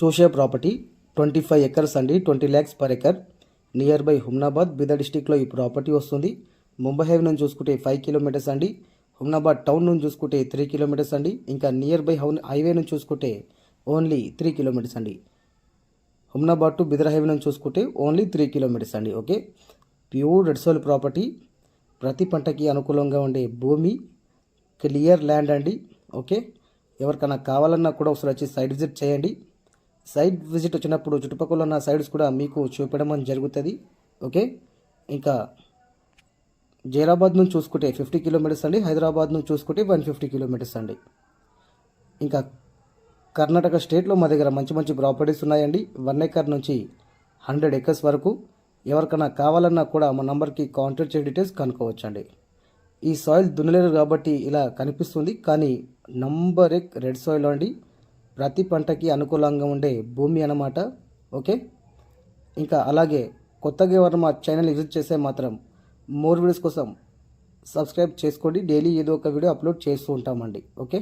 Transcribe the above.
చూసే property twenty five acres అండి twenty lakhs per acre. Near by Humnabad Bidar డిస్టిక్లో ఈ ప్రాపర్టీ వస్తుంది. ముంబై హైవే నుంచి చూసుకుంటే ఫైవ్ కిలోమీటర్స్ అండి. హుమ్నాబాద్ టౌన్ నుంచి చూసుకుంటే త్రీ కిలోమీటర్స్ అండి. ఇంకా నియర్ బై హౌన్ హైవే నుంచి చూసుకుంటే ఓన్లీ త్రీ కిలోమీటర్స్ అండి. హుమ్నాబాద్ టు బిదర్ హైవే నుంచి చూసుకుంటే ఓన్లీ త్రీ కిలోమీటర్స్ అండి okay pure red soil property ప్రతి పంటకి అనుకూలంగా ఉండే భూమి. క్లియర్ ల్యాండ్ అండి ఓకే ఎవరికైనా కావాలన్నా కూడా ఒకసారి వచ్చి సైట్ విజిట్ చేయండి. సైట్ విజిట్ వచ్చినప్పుడు చుట్టుపక్కల ఉన్న సైడ్స్ కూడా మీకు చూపించడం జరుగుతుంది. ఓకే? ఇంకా జైరాబాద్ నుంచి చూసుకుంటే ఫిఫ్టీ కిలోమీటర్స్ అండి. హైదరాబాద్ నుంచి చూసుకుంటే వన్ ఫిఫ్టీ కిలోమీటర్స్ అండి. ఇంకా కర్ణాటక స్టేట్లో మా దగ్గర మంచి మంచి ప్రాపర్టీస్ ఉన్నాయండి. వన్ ఎకర్ నుంచి హండ్రెడ్ ఎకర్స్ వరకు. ఎవరికైనా కావాలన్నా కూడా మా నంబర్కి కాంటాక్ట్ చేసే డీటెయిల్స్ కనుక్కోవచ్చండి. ఈ సాయిల్ దున్నలేరు కాబట్టి ఇలా కనిపిస్తుంది. కానీ నంబర్ ఎక్ రెడ్ సాయిల్ అండి. ప్రతి పంటకి అనుకూలంగా ఉండే భూమి అన్నమాట ఓకే? ఇంకా అలాగే కొత్తగా ఎవరు మా ఛానల్ విజిట్ చేస్తే మాత్రం మోర్ వీడియోస్ కోసం సబ్స్క్రైబ్ చేసుకోండి. డైలీ ఏదో ఒక వీడియో అప్లోడ్ చేస్తూ ఉంటామండి ఓకే?